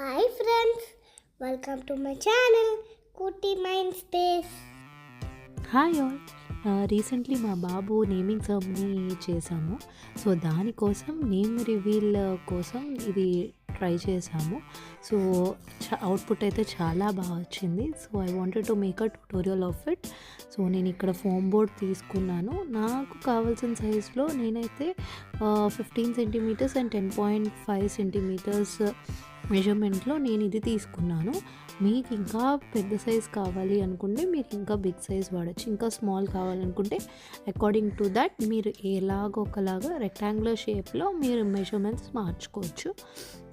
Hi friends welcome to my channel Kutti mind space hi all recently మా బాబు naming ceremony చేశాము. So దానికోసం name reveal కోసం ఇది ట్రై చేశాము. సో అవుట్పుట్ అయితే చాలా బాగా వచ్చింది. So I wanted to make a tutorial of it so నేను ఇక్కడ ఫోమ్ బోర్డ్ తీసుకున్నాను. నాకు కావాల్సిన సైజులో నేనైతే fifteen centimetres and ten point five centimetres మెజర్మెంట్లో నేను ఇది తీసుకున్నాను. మీకు ఇంకా పెద్ద సైజ్ కావాలి అనుకుంటే మీరు ఇంకా బిగ్ సైజ్ వాడచ్చు. ఇంకా స్మాల్ కావాలనుకుంటే అకార్డింగ్ టు దట్ మీరు ఎలాగొకలాగా రెక్టాంగులర్ షేప్లో మీరు మెజర్మెంట్స్ మార్చుకోవచ్చు.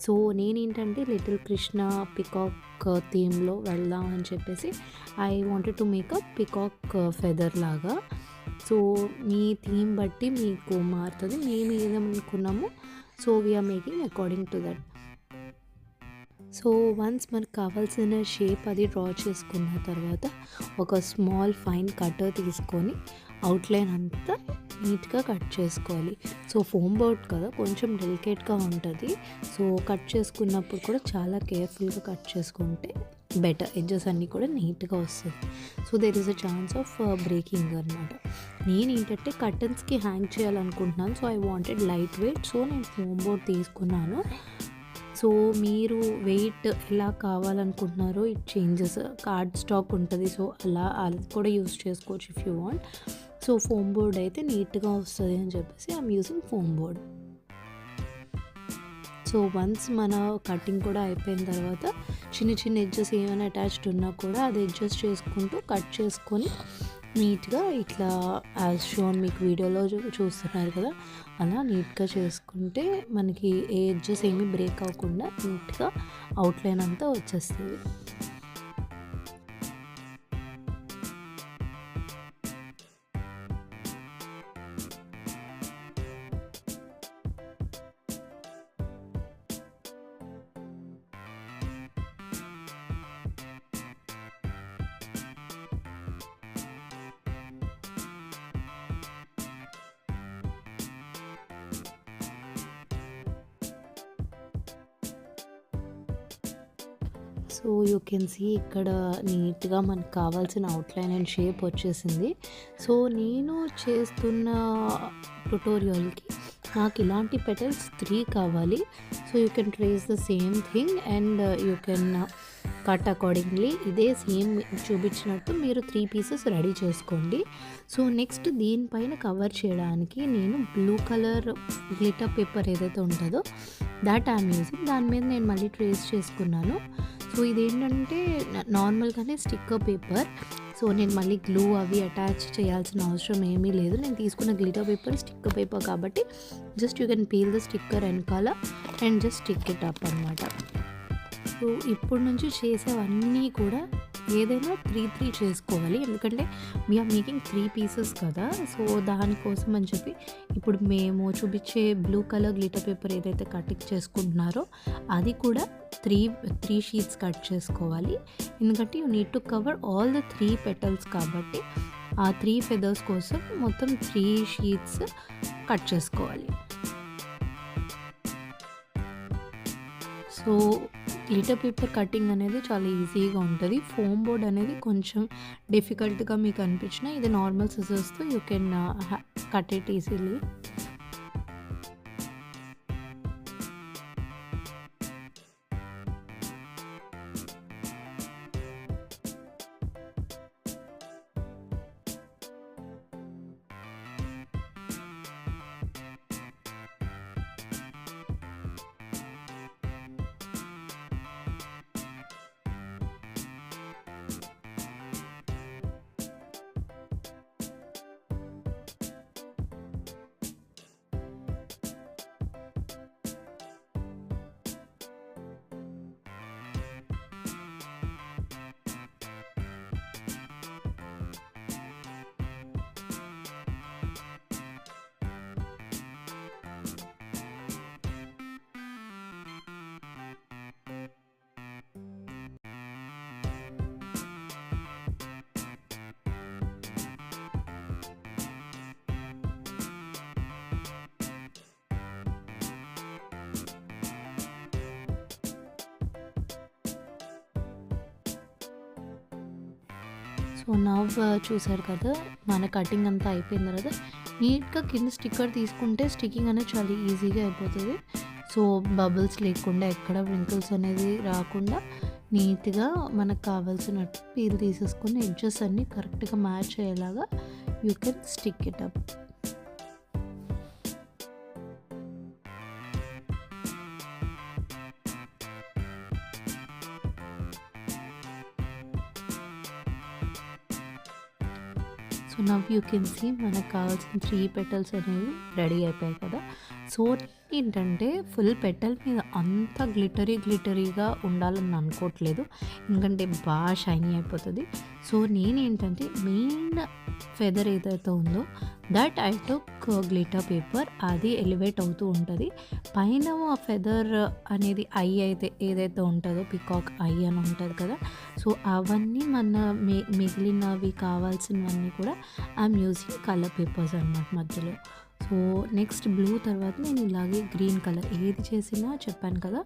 సో నేనేంటంటే లిటిల్ కృష్ణ పికాక్ థీమ్లో వెళ్దాం అని చెప్పేసి I wanted to make a peacock feather లాగా. సో మీ థీమ్ బట్టి మీకు మారుతుంది. మేము ఏదనుకున్నాము so we're making according to that so once మనకు కావాల్సిన షేప్ అది డ్రా చేసుకున్న తర్వాత ఒక స్మాల్ ఫైన్ కట్టర్ తీసుకొని అవుట్లైన్ అంతా నీట్గా కట్ చేసుకోవాలి. సో ఫోమ్ బోర్డ్ కదా కొంచెం డెలికేట్గా ఉంటుంది. సో కట్ చేసుకున్నప్పుడు కూడా చాలా కేర్ఫుల్గా కట్ చేసుకుంటే బెటర్ ఎడ్జెస్ అన్నీ కూడా నీట్గా వస్తుంది. So there is a chance of breaking అనమాట నేను ఏంటంటే కర్టన్స్కి హ్యాంగ్ చేయాలనుకుంటున్నాను. So I wanted light weight so నేను ఫోమ్ బోర్డ్ తీసుకున్నాను. సో మీరు వెయిట్ ఎలా కావాలనుకుంటున్నారో ఇట్ చేంజెస్. కార్డ్ స్టాక్ ఉంటుంది సో అలా అది కూడా యూస్ చేసుకోవచ్చు if you want so foam board అయితే నీట్గా వస్తుంది అని చెప్పేసి I'm using foam board. So once మన కటింగ్ కూడా అయిపోయిన తర్వాత చిన్న చిన్న ఎడ్జెస్ ఏమైనా అటాచ్డ్ ఉన్నా కూడా అది అడ్జస్ట్ చేసుకుంటూ కట్ చేసుకొని నీట్గా ఇట్లా యాజ్ షోన్ మీకు వీడియోలో చూస్తున్నారు కదా అలా నీట్గా చేసుకుంటే మనకి ఏ ఎడ్జెస్ ఏమీ బ్రేక్ అవ్వకుండా నీట్గా అవుట్లైన్ అంతా వచ్చేస్తుంది. సో యూ కెన్ సీ ఇక్కడ నీట్గా మనకు కావాల్సిన అవుట్లైన్ అండ్ షేప్ వచ్చేసింది. సో నేను చేస్తున్న ట్యుటోరియల్కి నాకు ఇలాంటి పెటల్స్ త్రీ కావాలి. So you can trace the same thing and you can cut accordingly ఇదే సేమ్ చూపించినట్టు మీరు త్రీ పీసెస్ రెడీ చేసుకోండి. సో నెక్స్ట్ దీనిపైన కవర్ చేయడానికి నేను బ్లూ కలర్ గ్లిటర్ పేపర్ ఏదైతే ఉంటుందో దాట్ ఐమ్ యూజింగ్ దాని మీద నేను మళ్ళీ ట్రేస్ చేసుకున్నాను. సో ఇదేంటంటే నార్మల్గానే స్టిక్కర్ పేపర్ సో నేను మళ్ళీ గ్లూ అవి అటాచ్ చేయాల్సిన అవసరం ఏమీ లేదు. నేను తీసుకున్న గ్లిటర్ పేపర్ స్టిక్కర్ పేపర్ కాబట్టి just you can peel the sticker వెనకాల and just stick it up అనమాట సో ఇప్పుడు నుంచి చేసేవన్నీ కూడా ఏదైనా త్రీ త్రీ చేసుకోవాలి. ఎందుకంటే వీఆర్ మేకింగ్ త్రీ పీసెస్ కదా. సో దానికోసం అని చెప్పి ఇప్పుడు మేము చూపించే బ్లూ కలర్ గ్లిటర్ పేపర్ ఏదైతే కటింగ్ చేసుకుంటున్నారో అది కూడా త్రీ త్రీ షీట్స్ కట్ చేసుకోవాలి. ఎందుకంటే you need to cover all the three petals కాబట్టి ఆ త్రీ ఫెదర్స్ కోసం మొత్తం త్రీ షీట్స్ కట్ చేసుకోవాలి. సో లిటర్ పేపర్ కటింగ్ అనేది చాలా ఈజీగా ఉంటుంది. ఫోమ్ బోర్డ్ అనేది కొంచెం డిఫికల్ట్గా మీకు అనిపించిన ఇది normal సిజర్స్తో you can cut it easily so now చూసారు కదా? మన కటింగ్ అంతా అయిపోయిన తర్వాత నీట్గా కింద స్టిక్కర్ తీసుకుంటే స్టిక్కింగ్ అనేది చాలా ఈజీగా అయిపోతుంది. సో బబుల్స్ లేకుండా ఎక్కడ వ్రింకిల్స్ అనేది రాకుండా నీట్గా మనకు కావాల్సినట్టు పీల్ తీసేసుకుని ఎడ్జెస్ అన్నీ కరెక్ట్గా మ్యాచ్ అయ్యేలాగా you can stick it up you can see మనకు కావాల్సిన త్రీ పెటల్స్ అనేవి రెడీ అయిపోయాయి కదా. సో ఏంటంటే ఫుల్ పెటల్ మీద అంత గ్లిటరీ గ్లిటరీగా ఉండాలని అనుకోవట్లేదు. ఎందుకంటే బాగా షైనీ అయిపోతుంది. సో నేనేంటంటే మెయిన్ ఫెదర్ ఏదైతే ఉందో that I took glitter paper అది ఎలివేట్ అవుతూ ఉంటుంది. పైన ఆ ఫెదర్ అనేది ఐ అయితే ఏదైతే ఉంటుందో పికాక్ ఐ అని ఉంటుంది కదా. సో అవన్నీ మన మిగిలినవి కావాల్సినవన్నీ కూడా ఐఎమ్ యూజింగ్ కలర్ పేపర్స్ అనమాట మధ్యలో. సో నెక్స్ట్ బ్లూ తర్వాత నేను ఇలాగే గ్రీన్ కలర్ ఏది చేసినా చెప్పాను కదా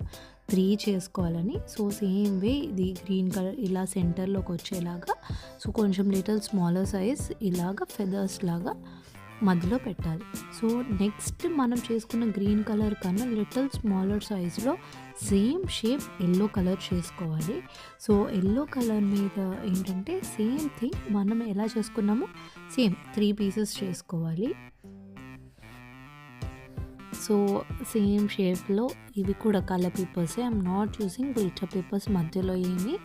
త్రీ చేసుకోవాలని. సో సేమ్ వే ఇది గ్రీన్ కలర్ ఇలా సెంటర్లోకి వచ్చేలాగా సో కొంచెం లిటిల్ స్మాలర్ సైజ్ ఇలాగ ఫెదర్స్ లాగా మధ్యలో పెట్టాలి. సో నెక్స్ట్ మనం చేసుకున్న గ్రీన్ కలర్ కన్నా లిటిల్ స్మాలర్ సైజ్లో సేమ్ షేప్ ఎల్లో కలర్ చేసుకోవాలి. సో ఎల్లో కలర్ మీద ఏంటంటే సేమ్ థింగ్ మనం ఎలా చేసుకున్నామో సేమ్ త్రీ పీసెస్ చేసుకోవాలి. సో సేమ్ షేప్లో ఇవి కూడా కలర్ పేపర్సే ఐఎమ్ నాట్ యూసింగ్ గుల్చా పేపర్స్ మధ్యలో ఏమి.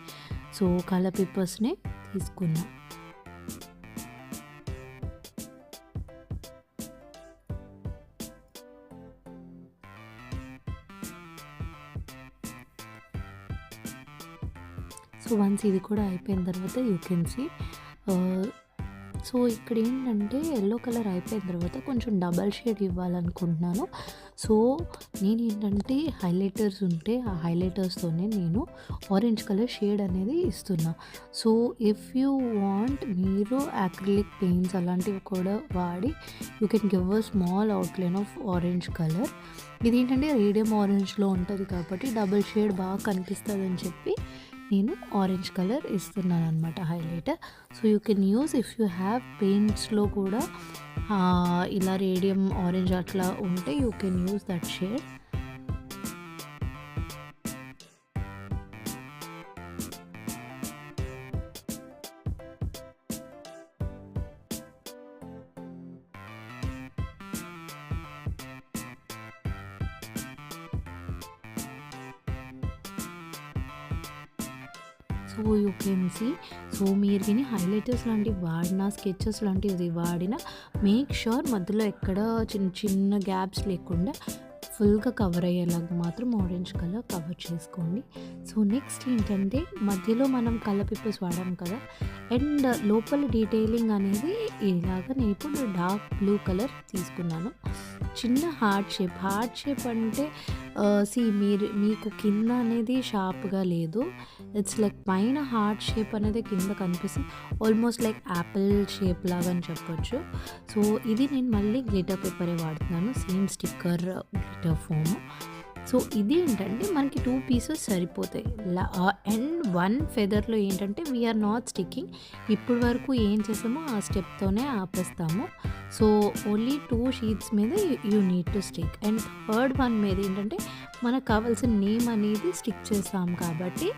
సో కలర్ పేపర్స్ని తీసుకున్నాం. సో వన్స్ ఇది కూడా అయిపోయిన తర్వాత యూ కెన్ సీ సో ఇక్కడ ఏంటంటే ఎల్లో కలర్ అయిపోయిన తర్వాత కొంచెం డబల్ షేడ్ ఇవ్వాలనుకుంటున్నాను. సో నేను ఏంటంటే హైలైటర్స్ ఉంటే ఆ హైలైటర్స్తోనే నేను ఆరెంజ్ కలర్ షేడ్ అనేది ఇస్తున్నా. సో ఇఫ్ యూ వాంట్ మీరు యాక్రిలిక్ పెయింట్స్ అలాంటివి కూడా వాడి you can give a small outline of orange colour. ఇది ఏంటంటే రేడియం ఆరెంజ్లో ఉంటుంది కాబట్టి డబల్ షేడ్ బాగా కనిపిస్తుంది అని చెప్పి నేను ఆరెంజ్ కలర్ ఇస్తున్నాను అనమాట highlighter so you can use if you have పెయింట్స్లో కూడా ఇలా రేడియం ఆరెంజ్ అట్లా ఉంటే you can use that shade so you can see so మీరు విని హైలైటర్స్ లాంటివి వాడినా స్కెచెస్ లాంటివి వాడినా మేక్ షూర్ మధ్యలో ఎక్కడ చిన్న చిన్న గ్యాప్స్ లేకుండా ఫుల్గా కవర్ అయ్యేలాగా మాత్రం ఆరెంజ్ కలర్ కవర్ చేసుకోండి. సో నెక్స్ట్ ఏంటంటే మధ్యలో మనం కలర్ పేపర్స్ వాడాం కదా అండ్ లోపల డీటెయిలింగ్ అనేది ఇలాగ నేను ఇప్పుడు డార్క్ బ్లూ కలర్ తీసుకున్నాను. చిన్న హార్ట్ షేప్ హార్ట్ షేప్ అంటే సి మీరు మీకు కింద అనేది షార్ప్గా లేదు. ఇట్స్ లైక్ పైన హార్ట్ షేప్ అనేది కింద కనిపిస్తుంది. ఆల్మోస్ట్ లైక్ యాపిల్ షేప్ లాగా అని చెప్పొచ్చు. సో ఇది నేను మళ్ళీ గ్లిటర్ పేపరే వాడుతున్నాను. Same sticker glitter foam so ఇది ఏంటంటే మనకి టూ పీసెస్ సరిపోతాయి. అండ్ వన్ ఫెదర్లో ఏంటంటే వీఆర్ నాట్ స్టిక్కింగ్ ఇప్పటి వరకు ఏం చేసామో ఆ స్టెప్తోనే ఆపేస్తాము. సో ఓన్లీ టూ షీట్స్ మీద you need to stick and third one మీద ఏంటంటే మనకు కావాల్సిన నేమ్ అనేది స్టిక్ చేస్తాం కాబట్టి.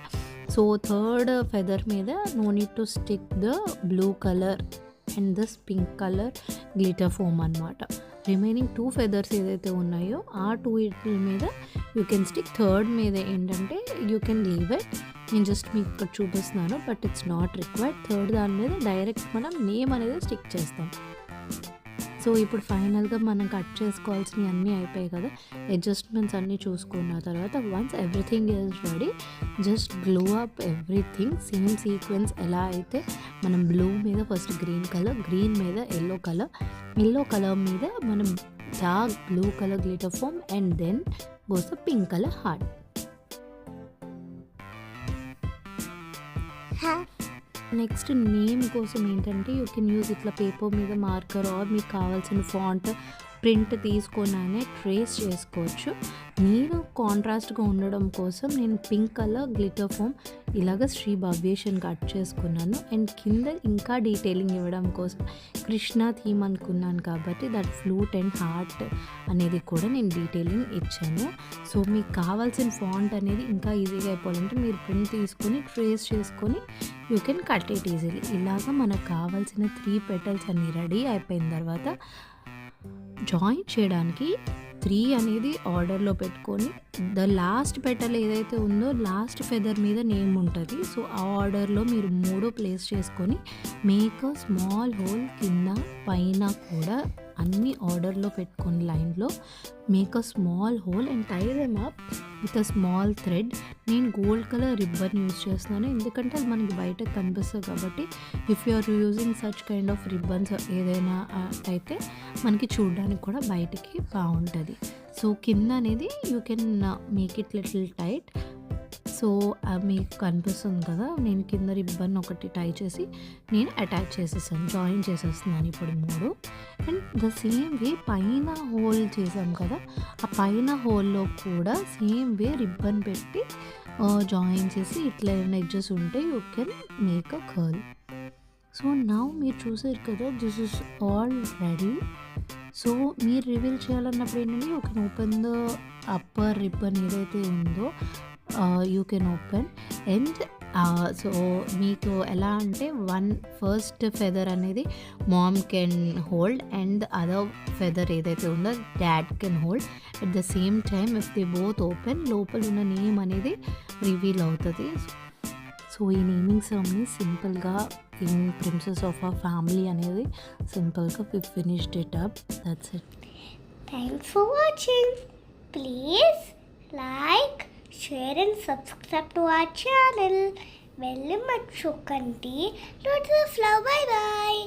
సో థర్డ్ ఫెదర్ మీద no need to stick the blue colour and this pink colour glitter foam అనమాట రిమైనింగ్ టూ ఫెదర్స్ ఏదైతే ఉన్నాయో ఆ టూ ఇట్ల మీద యూ కెన్ స్టిక్ థర్డ్ మీద ఏంటంటే యూ కెన్ లీవ్ ఇట్ నేను జస్ట్ మీకు ఇక్కడ చూపిస్తున్నాను but it's not required third దాని మీద డైరెక్ట్ మనం నేమ్ అనేది స్టిక్ చేస్తాం. సో ఇప్పుడు ఫైనల్గా మనం కట్ చేసుకోవాల్సినవి అన్నీ అయిపోయాయి కదా అడ్జస్ట్మెంట్స్ అన్నీ చూసుకున్న తర్వాత once everything is ready just glue up everything same sequence ఎలా అయితే మనం బ్లూ మీద ఫస్ట్ గ్రీన్ కలర్ గ్రీన్ మీద ఎల్లో కలర్ ఎల్లో కలర్ మీద మనం dark blue colour glitter foam and then goes pink colour heart next name కోసం ఏంటంటే you can use ఇట్లా పేపర్ మీద మార్కర్ ఆర్ మీకు కావాల్సిన ఫాంట్ ప్రింట్ తీసుకున్నానే ట్రేస్ చేసుకోవచ్చు. నేను కాంట్రాస్ట్గా ఉండడం కోసం నేను పింక్ కలర్ గ్లిటర్ ఫోమ్ ఇలాగ శ్రీ భవ్యేషన్ కట్ చేసుకున్నాను. అండ్ కింద ఇంకా డీటెయిలింగ్ ఇవ్వడం కోసం కృష్ణ థీమ్ అనుకున్నాను కాబట్టి దట్ ఫ్లూట్ అండ్ హార్ట్ అనేది కూడా నేను డీటెయిలింగ్ ఇచ్చాను. సో మీకు కావాల్సిన ఫాంట్ అనేది ఇంకా ఈజీగా అయిపోవాలంటే మీరు ప్రింట్ తీసుకొని ట్రేస్ చేసుకొని you can cut it easily ఇలాగ మనకు కావాల్సిన త్రీ పెటల్స్ అన్నీ రెడీ అయిపోయిన తర్వాత జాయిన్ చేయడానికి త్రీ అనేది ఆర్డర్లో పెట్టుకొని ద లాస్ట్ పెటల్ ఏదైతే ఉందో లాస్ట్ ఫెదర్ మీద నేమ్ ఉంటుంది. సో ఆ ఆర్డర్లో మీరు మూడు ప్లేస్ చేసుకొని మేక్ స్మాల్ హోల్ కింద పైన కూడా అన్ని ఆర్డర్లో పెట్టుకొని లైన్లో make a small hole and tie them up with a small thread నేను గోల్డ్ కలర్ రిబ్బన్ యూజ్ చేస్తున్నాను. ఎందుకంటే అది మనకి బయట కనిపిస్తుంది కాబట్టి if you are using such kind of ribbons ఏదైనా అయితే మనకి చూడడానికి కూడా బయటికి బాగుంటుంది. సో కింద అనేది you can make it little tight so మీకు కనిపిస్తుంది కదా నేను కింద రిబ్బన్ ఒకటి టై చేసి నేను అటాచ్ చేసేసాను జాయిన్ చేసేస్తున్నాను ఇప్పుడు మూడు. అండ్ ద సేమ్ వే పైన హోల్ చేసాం కదా ఆ పైన హోల్లో కూడా సేమ్ వే రిబ్బన్ పెట్టి జాయిన్ చేసి ఇట్లా ఏమైనా ఎడ్జెస్ ఉంటే you can make a curl. So నా మీరు చూసారు కదా this is all ready. So మీరు రివీల్ చేయాలన్నప్పుడు ఏంటంటే ఒక ఓపెన్ ద అప్పర్ రిబ్బన్ ఏదైతే ఉందో you can open and so మీకు ఎలా అంటే వన్ ఫస్ట్ ఫెదర్ అనేది mom can hold and other feather ఏదైతే ఉందో dad can hold at the same time if the both open లోపల ఉన్న నేమ్ అనేది రివీల్ అవుతుంది. సో ఈ నేమింగ్ సెరమనీ సింపుల్గా ఇన్ ప్రిన్సెస్ ఆఫ్ ఆ ఫ్యామిలీ అనేది సింపుల్గా we finished it up that's it thanks for watching please like share and subscribe to our channel వెళ్ళి మర్చిపోకండి ఫ్లవ్ బాయ్ బాయ్